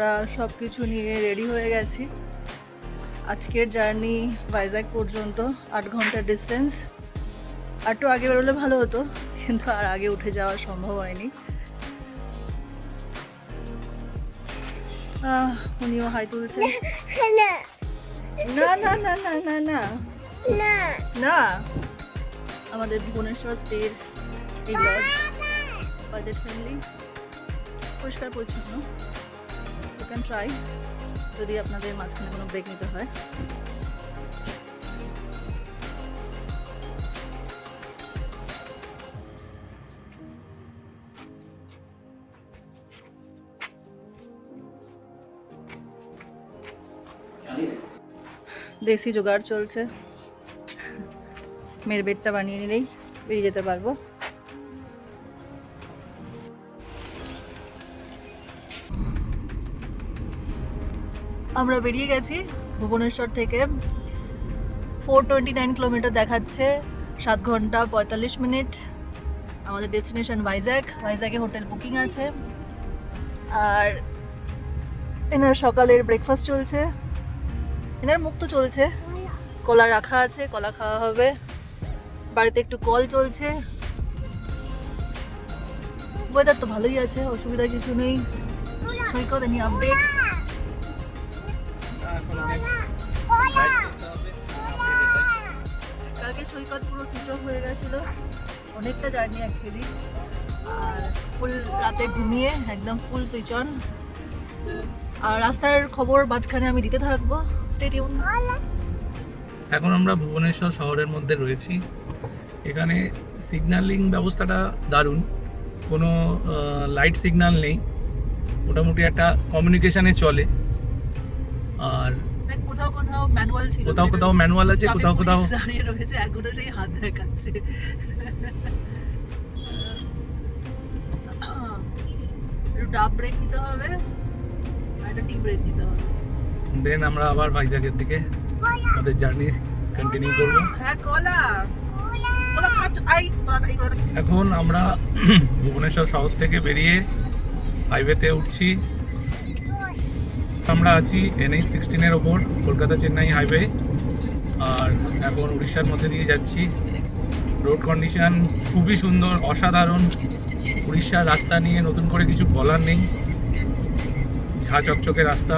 আমরা সব কিছু নিয়ে রেডি হয়ে গেছি। আজকের জার্নি ভাইজাগ পর্যন্ত আট ঘণ্টার ডিস্টেন্স একটু আগে বেরোলে ভালো হতো, কিন্তু আর আগে উঠে যাওয়া সম্ভব হয়নি। উনিও হাই তুলছে না না না না না না। না, আমাদের ভুবনেশ্বর স্টের এই লজ বাজেট ফ্রেন্ডলি পরিষ্কার পরিচ্ছন্ন। ক্যান ট্রাই যদি আপনাদের মাঝখানে কোনো ব্রেক নিতে হয়। দেশি জোগাড় চলছে। মেয়ের বেডটা বানিয়ে নিলেই বেরিয়ে যেতে পারব। আমরা বেরিয়ে গেছি। ভুবনেশ্বর থেকে ফোর টোয়েন্টি নাইন কিলোমিটার দেখাচ্ছে। সাত ঘণ্টা পঁয়তাল্লিশ মিনিট। আমাদের ডেস্টিনেশন ভাইজ্যাগ ভাইজ্যাগে হোটেল বুকিং আছে। আর এনার সকালের ব্রেকফাস্ট চলছে। এনার মুখ তো চলছে। কলা রাখা আছে, কলা খাওয়া হবে। বাড়িতে একটু কল চলছে। ওয়েদার তো ভালোই আছে, অসুবিধা কিছু নেই। সৈকত এনি আপডেট অফ হয়ে গেছিল। অনেকটা জার্নি অ্যাকচুয়ালি আর ফুল রাতে ঘুমিয়ে একদম ফুল সুইচ অন আর রাস্তার খবর মাঝখানে আমি দিতে থাকব। স্টেডিয়াম এখন আমরা ভুবনেশ্বর শহরের মধ্যে রয়েছি। এখানে সিগন্যালিং ব্যবস্থাটা দারুণ। কোনো লাইট সিগন্যাল নেই। মোটামুটি একটা কমিউনিকেশানে চলে। আর কোথাও কোথাও ম্যানুয়াল ছিল কোথাও কোথাও ম্যানুয়াল আছে কোথাও কোথাও। দাঁড়িয়ে রয়েছে এখনও সেই হাত দেখাচ্ছে। একটু ডাব ব্রেক নিতে হবে একটা টি ব্রেক নিতে হবে। দেন আমরা আবার ভাইজাগের দিকে আমাদের জার্নি কন্টিনিউ করব। হ্যাঁ কলা। এখন আমরা ভুবনেশ্বর শহর থেকে বেরিয়ে হাইওয়েতে উঠছি। আমরা আছি এন এনএইচ সিক্সটিনের ওপর, কলকাতা চেন্নাই হাইওয়ে আর এখন উড়িষ্যার মধ্যে দিয়ে যাচ্ছি। রোড কন্ডিশন খুবই সুন্দর, অসাধারণ। উড়িষ্যার রাস্তা নিয়ে নতুন করে কিছু বলার নেই। ঝা চকচকে রাস্তা।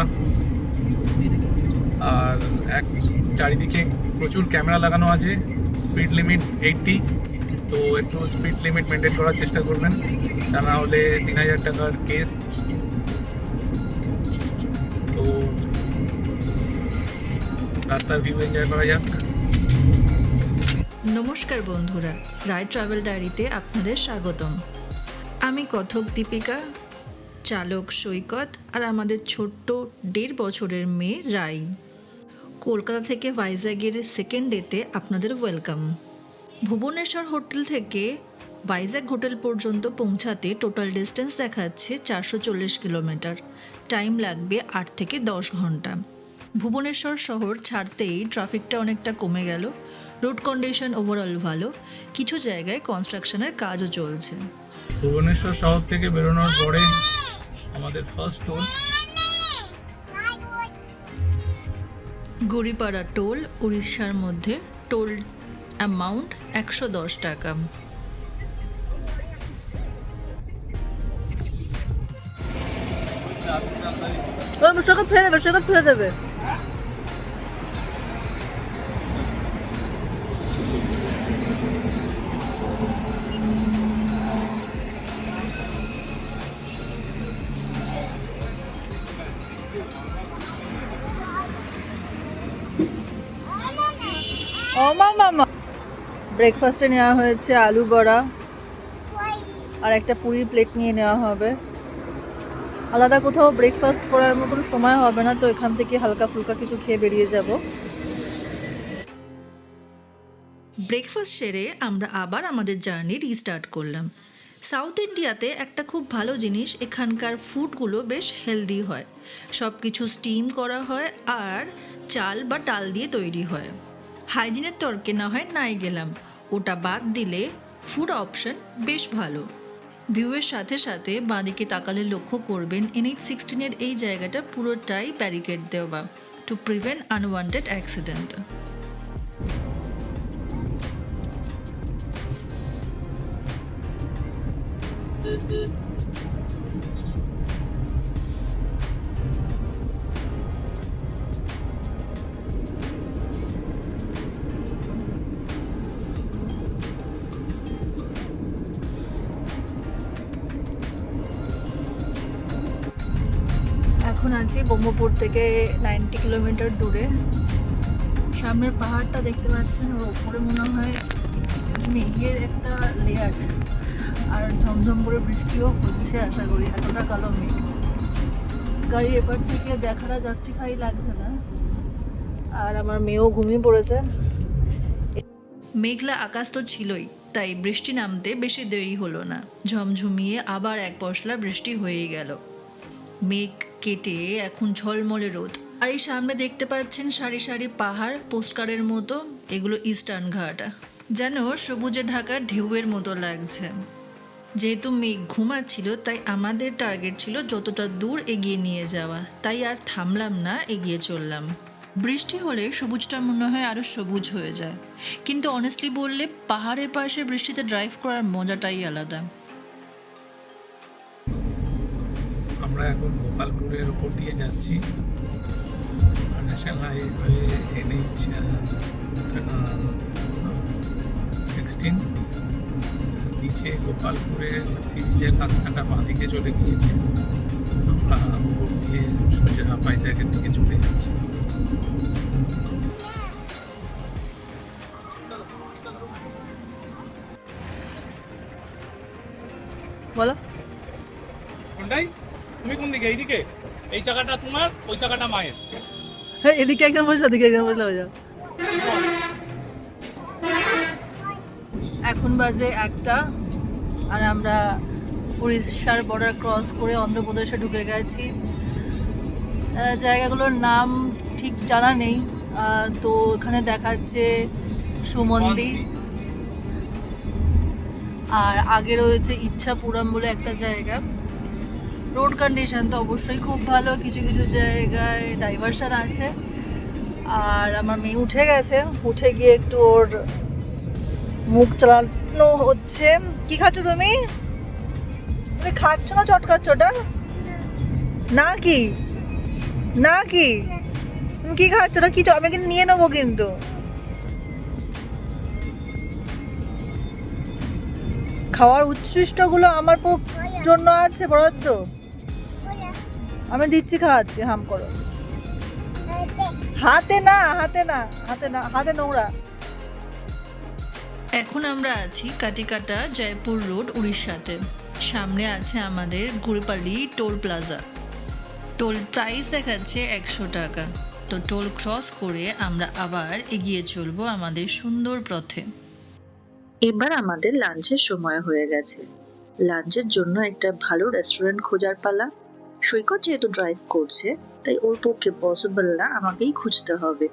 আর এক চারিদিকে প্রচুর ক্যামেরা লাগানো আছে। স্পিড লিমিট এইটটি তো একটু স্পিড লিমিট মেনটেন করার চেষ্টা করবেন। তা না হলে তিন হাজার টাকার কেস রাস্তার ভিউ এনজয় করা যাক নমস্কার বন্ধুরা, রায় ট্রাভেল ডায়েরিতে আপনাদের স্বাগতম। আমি কথক দীপিকা, চালক সৈকত আর আমাদের ছোট্ট দেড় বছরের মেয়ে রাই। কলকাতা থেকে ভাইজ্যাগের সেকেন্ড ডেতে আপনাদের ওয়েলকাম ভুবনেশ্বর হোটেল থেকে ভাইজ্যাগ হোটেল পর্যন্ত পৌঁছাতে টোটাল ডিস্টেন্স দেখাচ্ছে চারশো চল্লিশ কিলোমিটার। টাইম লাগবে আট থেকে দশ ঘণ্টা। ভুবনেশ্বর শহর ছাড়তেই ট্রাফিকটা অনেকটা কমে গেল। রোড কন্ডিশন ওভারঅল ভালো। কিছু জায়গায় কনস্ট্রাকশনের কাজও চলছে। ভুবনেশ্বর শহর থেকে বেরোনোর পরে আমাদের ফার্স্ট টোল গড়িপাড়া টোল উড়িষ্যার মধ্যে টোল অ্যামাউন্ট একশো দশ টাকা। সৈকত ফেলে দেবে সৈকত ফেলে দেবে। ব্রেকফাস্টে নেওয়া হয়েছে আলু বড়া। আর একটা পুরি প্লেট নিয়ে নেওয়া হবে। আলাদা কোথাও ব্রেকফাস্ট করার মতন সময় হবে না, তো এখান থেকে হালকা ফুলকা কিছু খেয়ে বেরিয়ে যাব। ব্রেকফাস্ট সেরে আমরা আবার আমাদের জার্নি রিস্টার্ট করলাম। সাউথ ইন্ডিয়াতে একটা খুব ভালো জিনিস, এখানকার ফুডগুলো বেশ হেলদি হয়। সব কিছু স্টিম করা হয় আর চাল বা ডাল দিয়ে তৈরি হয়। হাইজিনের তর্কে না হয় নাই গেলাম। ওটা বাদ দিলে ফুড অপশন বেশ ভালো। ভিউয়ের সাথে সাথে বাঁদিকে তাকালে লক্ষ্য করবেন এনএইচ সিক্সটিনের এই জায়গাটা পুরোটাই ব্যারিকেড দেওয়া টু প্রিভেন্ট আনওয়ান্টেড অ্যাক্সিডেন্ট এখন আছি ব্রহ্মপুর থেকে নাইনটি কিলোমিটার দূরে। সামনের পাহাড়টা দেখতে পাচ্ছেন, ওর ওপরে মনে হয় মেঘের একটা লেয়ার আর ঝমঝম করে বৃষ্টিও হচ্ছে আশা করি, এতটা কালো মেঘ। গাড়ি এপার থেকে দেখাটা জাস্টিফাই লাগছে না। আর আমার মেয়েও ঘুমিয়ে পড়েছে। মেঘলা আকাশ তো ছিলই, তাই বৃষ্টি নামতে বেশি দেরি হলো না। ঝমঝমিয়ে আবার এক পশলা বৃষ্টি হয়ে গেল। মেঘ কেটে এখন ঝলমলে রোদ। আর এই সামনে দেখতে পাচ্ছেন সারি সারি পাহাড় পোস্টকার্ডের মতো, এগুলো ইস্টার্ন ঘাট। যেন সবুজে ঢাকা ঢেউয়ের মতো লাগছে। যেহেতু মেঘ ঘুমাচ্ছিল, তাই আমাদের টার্গেট ছিল যতটা দূর এগিয়ে নিয়ে যাওয়া। তাই আর থামলাম না, এগিয়ে চললাম। বৃষ্টি হলে সবুজটা মনে হয় আরও সবুজ হয়ে যায়। কিন্তু অনেস্টলি বললে, পাহাড়ের পাশে বৃষ্টিতে ড্রাইভ করার মজাটাই আলাদা। আমরা এখন গোপালপুরের উপর দিয়ে যাচ্ছি। ন্যাশনাল হাইওয়ে এনএইচ সিক্সটিন নিচে গোপালপুরের সি বিচের রাস্তাটা বাঁদিকে চলে গিয়েছে। আমরা উপর দিয়ে সোজা বাইজাগের দিকে চলে যাচ্ছি। বলো। এইদিকে। এই জায়গাটা তোমার ওই জায়গাটা মায়ের। হ্যাঁ এদিকে একজন বসল ওদিকে একজন বসল হয়ে যাও এখন বাজে একটা আর আমরা উড়িষ্যার বর্ডার ক্রস করে অন্ধ্রপ্রদেশে ঢুকে গেছি। জায়গাগুলোর নাম ঠিক জানা নেই। তো এখানে দেখাচ্ছে সুমন্দি। আর আগে রয়েছে ইচ্ছাপুরম বলে একটা জায়গা। রোড কন্ডিশন তো অবশ্যই খুব ভালো, কিছু কিছু জায়গায় ডাইভারশন আছে। আর আমার মেয়ে উঠে গেছে, উঠে গিয়ে একটু ওর মুখ চালানো হচ্ছে। কি খাচ্ছ তুমি? তুমি খাচ্ছ না, চটকাচ্ছ ওটা? না কি? না কি? তুমি কি খাচ্ছ? ওটা কি আমি কিন্তু নিয়ে নেব কিন্তু। খাওয়ার উচ্ছিষ্টগুলো আমার জন্য আছে বরাদ্দ আমি দিচ্ছি খাওয়াচ্ছি হাম করো। হাতে না হাতে না হাতে না হাতে নোংরা। এখন আমরা আছি কাটিকাটা জয়পুর রোড উড়িষ্যাতে। সামনে আছে আমাদের Guripali toll plaza. Toll price দেখাচ্ছে একশো টাকা। তো টোল ক্রস করে আমরা আবার এগিয়ে চলবো আমাদের সুন্দর পথে। এবার আমাদের লাঞ্চের সময় হয়ে গেছে। লাঞ্চের জন্য একটা ভালো রেস্টুরেন্ট খোঁজার পালা। সৈকত যেহেতু ড্রাইভ করছে, তাই ওর পক্ষে পসিবল না, আমাকেই খুঁজতে হবে।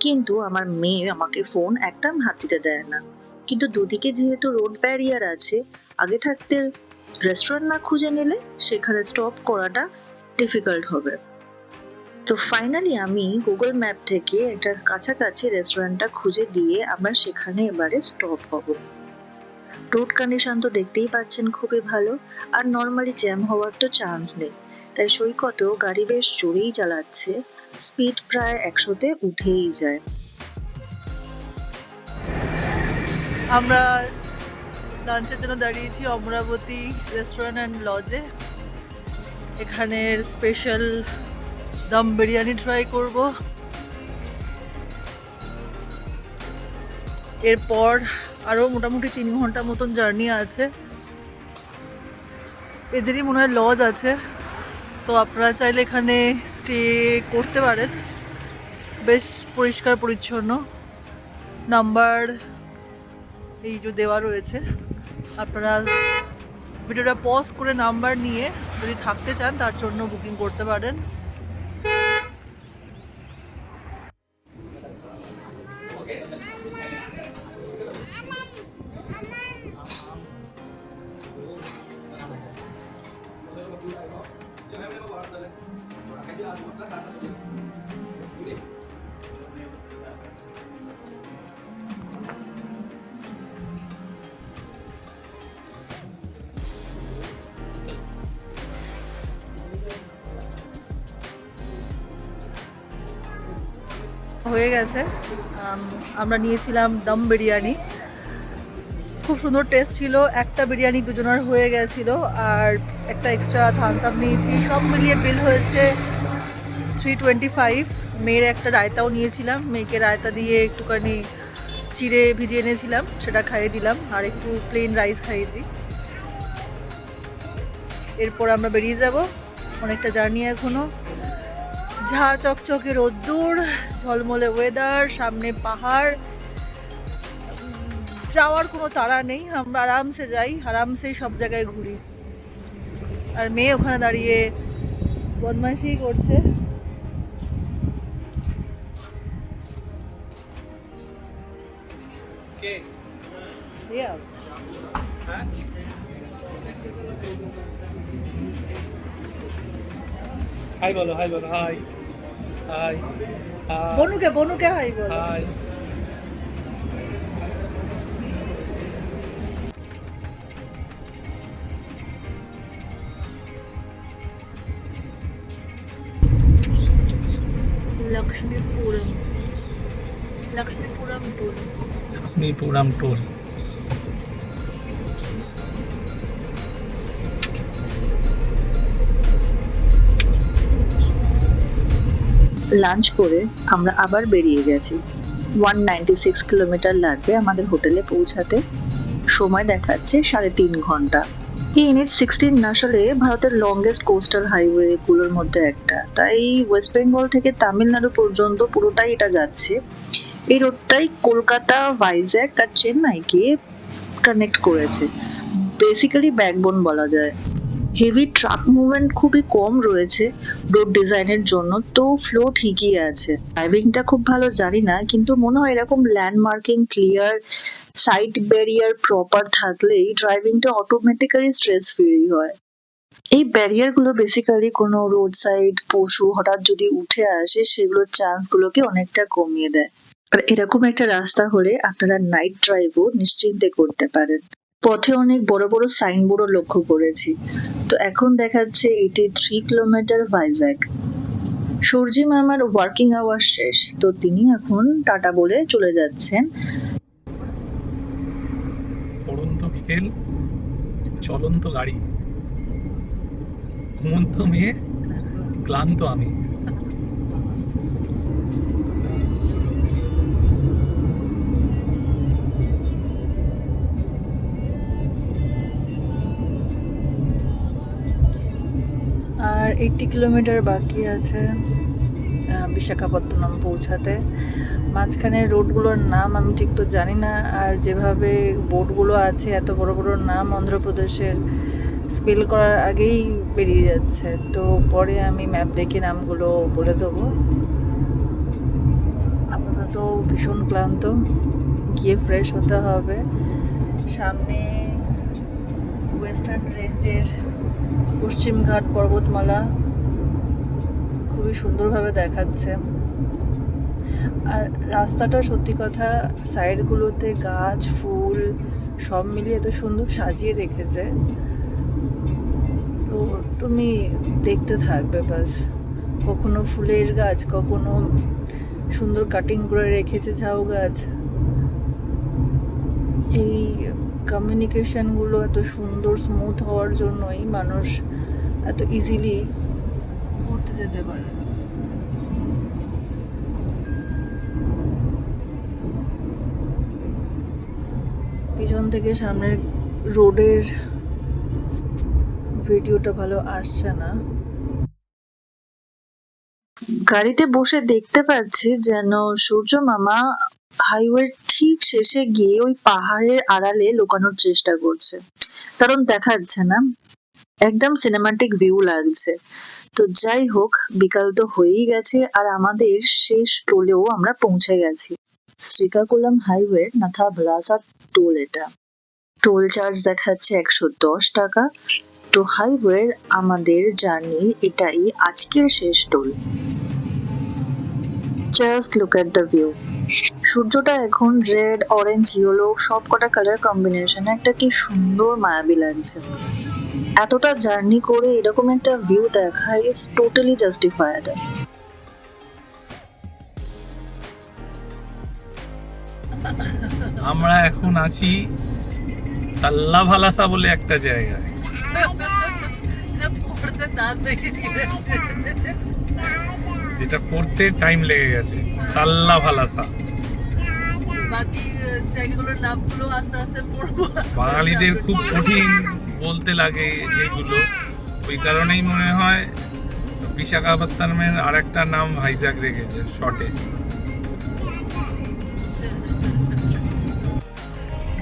কিন্তু আমার মেয়ে আমাকে ফোন একদম হাত দিতে দেয় না। কিন্তু দুদিকে যেহেতু রোড ব্যারিয়ার আছে, আগে থাকতে রেস্টুরেন্ট না খুঁজে নিলে সেখানে স্টপ করাটা ডিফিকাল্ট হবে। তো ফাইনালি আমি গুগল ম্যাপ থেকে একটা কাছাকাছি রেস্টুরেন্টটা খুঁজে দিয়ে আমরা সেখানে এবারে স্টপ হব। রোড কন্ডিশন তো দেখতেই পাচ্ছেন খুবই ভালো, আর নর্মালি জ্যাম হওয়ার তো চান্স নেই। তাই সৈকত গাড়ি বেশ জোরেই চালাচ্ছে। স্পিড প্রায় একশোতে উঠেই যায়। আমরা লাঞ্চের জন্য দাঁড়িয়েছি অমরাবতী রেস্টুরেন্ট অ্যান্ড লজে এখানের স্পেশাল দম বিরিয়ানি ট্রাই করব। এরপর আরও মোটামুটি তিন ঘণ্টা মতন জার্নি আছে। এদেরই মনে হয় লজ আছে। তো আপনারা চাইলে এখানে স্টে করতে পারেন। বেশ পরিষ্কার পরিচ্ছন্ন। নাম্বার এই যে দেওয়া রয়েছে। আপনারা ভিডিওটা পজ করে নাম্বার নিয়ে যদি থাকতে চান, তার জন্য বুকিং করতে পারেন। হয়ে গেছে। আমরা নিয়েছিলাম দম বিরিয়ানি। খুব সুন্দর টেস্ট ছিল। একটা বিরিয়ানি দুজনের হয়ে গেছিল আর একটা এক্সট্রা থামস আপ নিয়েছি। সব মিলিয়ে বিল হয়েছে থ্রি টোয়েন্টি ফাইভ মেয়ের একটা রায়তাও নিয়েছিলাম। মেয়েকে রায়তা দিয়ে একটুখানি চিড়ে ভিজিয়ে এনেছিলাম। সেটা খাইয়ে দিলাম আর একটু প্লেন রাইস খাইয়েছি। এরপর আমরা বেরিয়ে যাব। অনেকটা জার্নি এখনও। ঝা চকচকে রোদ্দুর ঝলমলে ওয়েদার সামনে পাহাড়। যাওয়ার কোনো তাড়া নেই আমরা আরামসে যাই আরামসেই সব জায়গায় ঘুরি। আর মেয়ে ওখানে দাঁড়িয়ে বদমাইশি করছে। কে? হাই বলো হাই বলো হাই হাই হাই। বনুকে বনুকে হাই বল। Hi. Lakshmipuram. Lakshmipuram tour Lakshmipuram toll lunch করে আমরা আবার বেরিয়ে গেছি। ওয়ান নাইনটি সিক্স কিলোমিটার লাগবে আমাদের হোটেলে পৌঁছাতে। সময় দেখাচ্ছে সাড়ে তিন ঘণ্টা। এই এনএইচ সিক্সটিন আসলে ভারতের লংগেস্ট কোস্টাল হাইওয়ে গুলোর মধ্যে একটা। তাই ওয়েস্ট বেঙ্গল থেকে তামিলনাড়ু পর্যন্ত পুরোটাই এটা যাচ্ছে। এই রোডটাই কলকাতা ভাইজ্যাক আর চেন্নাইকে কানেক্ট করেছে। বেসিক্যালি ব্যাকবোন বলা যায়। হেভি ট্রাক মুভমেন্ট খুবই কম রয়েছে রোড ডিজাইনের জন্য, তো ফ্লো ঠিকই আছে। ড্রাইভিংটা খুব ভালো জানি না, কিন্তু মনে হয় এরকম landmarking clear side barrier proper থাকলেই ড্রাইভিংটা অটোমেটিক্যালি স্ট্রেস ফ্রি হয়। এই ব্যারিয়ারগুলো বেসিক্যালি কোনো রোড সাইড পশু হঠাৎ যদি উঠে আসে, সেগুলোর চান্স গুলোকে অনেকটা কমিয়ে দেয়। আর এরকম একটা রাস্তা হলে আপনারা নাইট ড্রাইভও নিশ্চিন্তে করতে পারেন। পথে অনেক বড় বড় সাইনবোর্ডও লক্ষ্য করেছি। তো এখন দেখাচ্ছে এটি থ্রি কিলোমিটার ভাইজ্যাক সূর্যি মামার ওয়ার্কিং আওয়ার শেষ, তো তিনি এখন টাটা বলে চলে যাচ্ছেন। পড়ন্ত বিকেল, চলন্ত গাড়ি। ঘুমন্ত মেয়ে, ক্লান্ত আমি। আর এইটটি কিলোমিটার বাকি আছে বিশাখাপত্তনম পৌঁছাতে। মাঝখানে রোডগুলোর নাম আমি ঠিক তো জানি না, আর যেভাবে বোর্ডগুলো আছে, এত বড় বড় নাম অন্ধ্রপ্রদেশের স্পেল করার আগেই বেরিয়ে যাচ্ছে। তো পরে আমি ম্যাপ দেখে নামগুলো বলে দেবো। আপাতত ভীষণ ক্লান্ত, গিয়ে ফ্রেশ হতে হবে। সামনে ওয়েস্টার্ন রেঞ্জের পশ্চিমঘাট পর্বতমালা খুবই সুন্দরভাবে দেখাচ্ছে। আর রাস্তাটা সত্যি কথা, সাইডগুলোতে গাছ, ফুল সব মিলিয়ে এত সুন্দর সাজিয়ে রেখেছে। তো তুমি দেখতে থাকবে বাস। কখনো ফুলের গাছ, কখনো সুন্দর কাটিং করে রেখেছে ঝাউ গাছ। এই কমিউনিকেশনগুলো এত সুন্দর স্মুথ হওয়ার জন্যই মানুষ এত ইজিলি ঘুরতে যেতে পারে। পিছন থেকে সামনের রোডের ভিডিওটা ভালো আসছে না। গাড়িতে বসে দেখতে পাচ্ছি যেন সূর্য মামা হাইওয়ের ঠিক শেষে গিয়ে ওই পাহাড়ের আড়ালে লুকানোর চেষ্টা করছে। কারণ দেখা যাচ্ছে না, একদম সিনেমাটিক ভিউ লাগছে। তো যাই হোক, বিকাল তো হয়েই গেছে আর আমাদের শেষ টোলেও আমরা পৌঁছে গেছি। শ্রীকাকুলাম হাইওয়ে নাথা ভ্লাসা টোল এটা। টোল চার্জ দেখাচ্ছে একশো দশ টাকা। তো হাইওয়ের আমাদের জার্নি এটাই আজকের শেষ toll. Just look at the view সূর্যটা এখন রেড অরেঞ্জ ইয়েলো সব কটা কালার কম্বিনেশনে একটা কি সুন্দর মায়াবী লাগছে। এতটা জার্নি করে এরকম একটা ভিউ দেখা ইজ টোটালি জাস্টিফায়েড আমরা এখন আছি তাল্লা ভালাসা বলে একটা জায়গায়। দাঁত যেটা করতে টাইম লেগে গেছে। তাল্লা ভালাসা। বাঙালিদের খুব কঠিন বলতে লাগে এইগুলো ওই কারণেই মনে হয় বিশাখাপত্তনমের আর একটা নাম ভাইজাগ রেখেছে শর্টে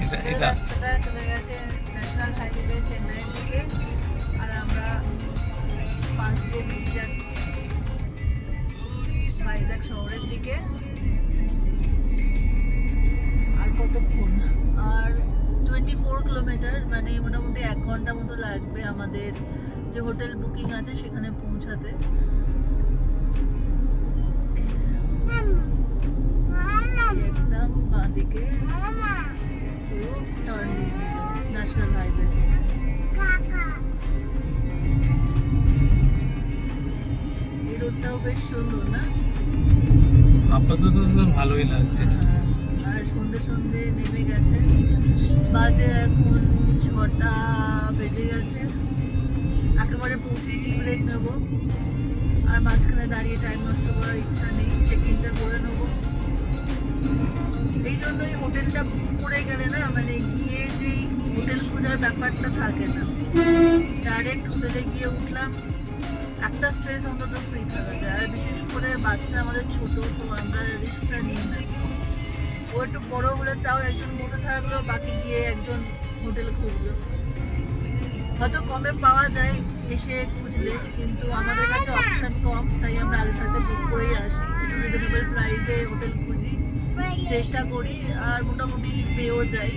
এটা এটা। কিলোমিটার মানে মোটামুটি এক ঘণ্টা মতো লাগবে আমাদের যে হোটেল বুকিং আছে সেখানে পৌঁছাতে। একদম বাঁ দিকে পুরো টার্ন দিয়ে নিল ন্যাশনাল হাইওয়ে থেকে। এই রোডটাও বেশ সুন্দর না? আপাতত তো ভালোই লাগছে। আর সন্ধে সন্ধে নেমে গেছে। বাজে এখন ছটা বেজে গেছে। একেবারে পৌঁছেই টি ব্রেক নেব। আর মাঝখানে দাঁড়িয়ে টাইম নষ্ট করার ইচ্ছা নেই। চেক ইনটা করে নেব। এই জন্যই হোটেলটা বুক করে গেলে না মানে গিয়ে যেই হোটেল খোঁজার ব্যাপারটা থাকে না। ডাইরেক্ট হোটেলে গিয়ে উঠলাম। একটা স্ট্রেস অন্তত ফ্রি থাকা যায়। আর বিশেষ করে বাচ্চা আমাদের ছোট, তো আমরা রিস্কটা নিই না। ও একটু বড় হলে তাও একজন বসে থাকল, বাকি গিয়ে একজন হোটেল খুঁজলো। হয়তো কমে পাওয়া যায় এসে খুঁজলে, কিন্তু আমাদের কাছে অপশন কম, তাই আমরা আলফাতে বুক করেই আসি। রিজনেবল প্রাইসে হোটেল খুঁজি, চেষ্টা করি, আর মোটামুটি পেয়েও যাই।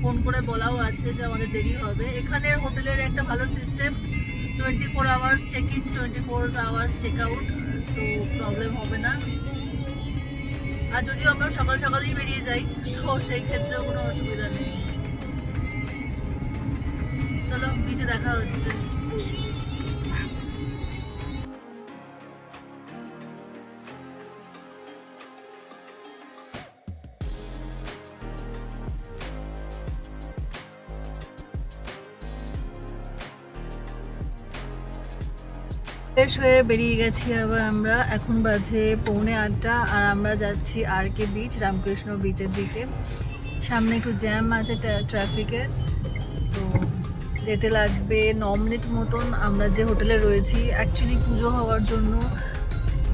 ফোন করে বলাও আছে যে আমাদের দেরি হবে। এখানে হোটেলের একটা ভালো system twenty four hours check in twenty four hours check out তো প্রবলেম হবে না। আর যদিও আমরা সকাল সকালেই বেরিয়ে যাই, তো সেই ক্ষেত্রেও কোনো অসুবিধা নেই। চলো বিচে দেখা হচ্ছে। ফ্রেশ হয়ে বেরিয়ে গেছি আবার আমরা। এখন বাজে পৌনে আটটা আর আমরা যাচ্ছি আর কে বিচ রামকৃষ্ণ বিচের দিকে। সামনে একটু জ্যাম আছে ট্রাফিকের তো যেতে লাগবে ন মিনিট মতন। আমরা যে হোটেলে রয়েছি অ্যাকচুয়ালি পুজো হওয়ার জন্য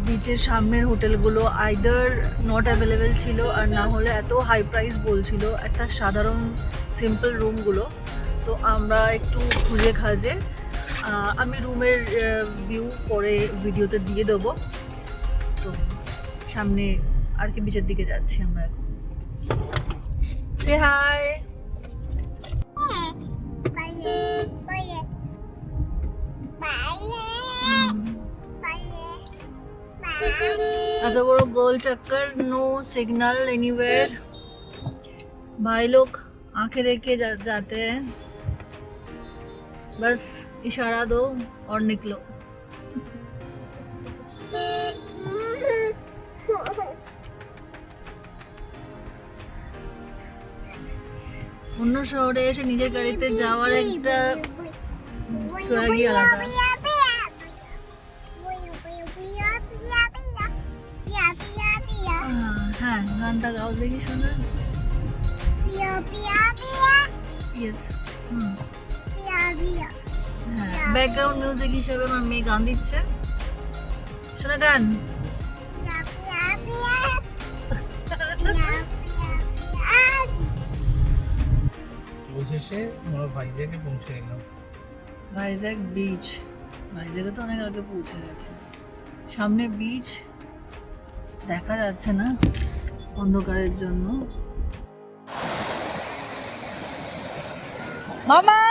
বিচের সামনের হোটেলগুলো আইদার নট অ্যাভেলেবেল ছিল আর না হলে এত হাই প্রাইস বলছিল। একটা সাধারণ সিম্পল রুমগুলো তো আমরা একটু খুঁজে খাজে আমি রুমের ভিউ পরে ভিডিওতে দিয়ে দেবো। তো সামনে আর কি বিচের দিকে যাচ্ছি আমরা এখন। সে হাই এত বড় গোল চক্কর নো সিগন্যাল এনিওয়ের ভাই লোক আঁখে देख के जा, जाते इशारा दो और निकलो অন্য শহরে এসে নিজের গাড়িতে যাওয়ার একটা সোয়াগি আলাদা আহ, হ্যাঁ গানটা গাও দেখি শোনা ইয়েস হুম হ্যাঁ ব্যাকগ্রাউন্ড মিউজিক হিসেবে আমার মেয়ে গান দিচ্ছে। শোনা গান? অবশেষে আমরা ভাইজাগে পৌঁছে গেলাম। ভাইজ্যাক বিচ ভাইজ্যাগে তো অনেক আগে পৌঁছে গেছে। সামনে বিচ দেখা যাচ্ছে না অন্ধকারের জন্য। মামা!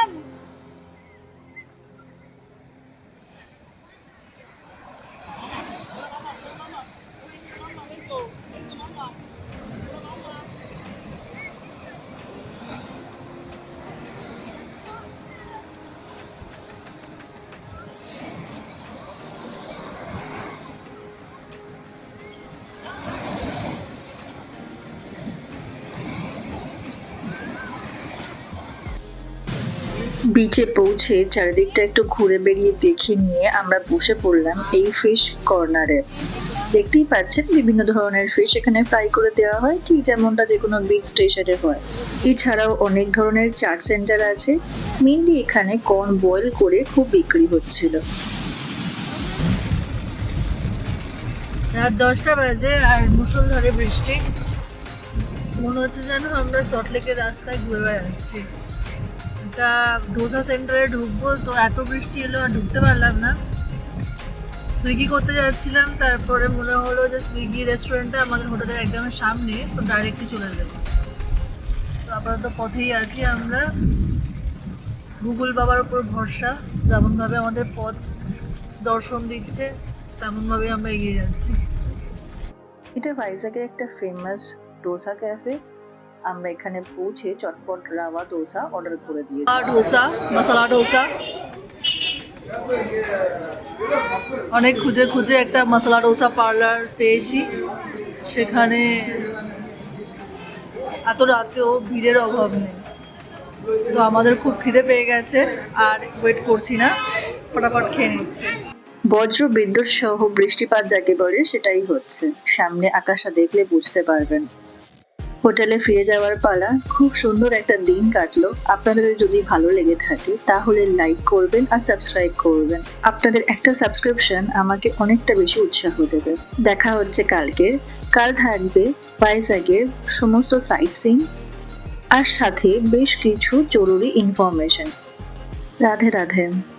বিচে পৌঁছে চারিদিকটা একটু ঘুরে বেরিয়ে দেখে নিয়ে আমরা বসে পড়লাম এই ফিশ কর্নারে দেখতেই পাচ্ছেন, বিভিন্ন ধরনের ফিশ এখানে ফ্রাই করে দেওয়া হয়, ঠিক যেমনটা যে কোনো বিচ স্টেশনে হয়। এছাড়াও অনেক ধরনের চাট সেন্টার আছে মেনলি এখানে কর্ন বয়েল করে খুব বিক্রি হচ্ছিল। রাত দশটা বাজে আর মুষলধারে বৃষ্টি। মনে হচ্ছে যেন আমরা সল্টলেকের রাস্তায় ঘুরে বেড়াচ্ছি। এটা ডোসা সেন্টারে ঢুকবো, তো এত বৃষ্টি এলো আর ঢুকতে পারলাম না। সুইগি করতে যাচ্ছিলাম, তারপরে মনে হলো যে সুইগি রেস্টুরেন্টটা আমাদের হোটেলের একদম সামনে, তো ডাইরেক্টলি চলে যাব। তো আপাতত পথেই আছি আমরা। গুগল বাবার উপর ভরসা, যেমনভাবে আমাদের পথ দর্শন দিচ্ছে তেমনভাবে আমরা এগিয়ে যাচ্ছি। এটা ভাইজাগের একটা ফেমাস ডোসা ক্যাফে আমরা এখানে পৌঁছে চটপট রাওয়া ডোসা অর্ডার করে দিয়েছি। ডোসা মশলা ডোসা অনেক খুঁজে খুঁজে একটা মশলা ডোসা পার্লার পেয়েছি। সেখানে এত রাতেও ভিড়ের অভাব নেই। তো আমাদের খুব খিদে পেয়ে গেছে আর ওয়েট করছি না। ফটাফট খেয়ে নিচ্ছে। বজ্র বিদ্যুৎ সহ বৃষ্টিপাত যাকে বলে সেটাই হচ্ছে। সামনে আকাশটা দেখলে বুঝতে পারবেন। হোটেলে ফিরে যাওয়ার পালা, খুব সুন্দর একটা দিন কাটলো। আপনাদের যদি ভালো লেগে থাকে, তাহলে লাইক করবেন আর সাবস্ক্রাইব করবেন। আপনাদের একটা সাবস্ক্রিপশন আমাকে অনেকটা বেশি উৎসাহ দেবে। দেখা হচ্ছে কালকে। কাল থাকবে ভাইজাগের সমস্ত সাইট সিং আর সাথে বেশ কিছু জরুরি ইনফরমেশন রাধে রাধে।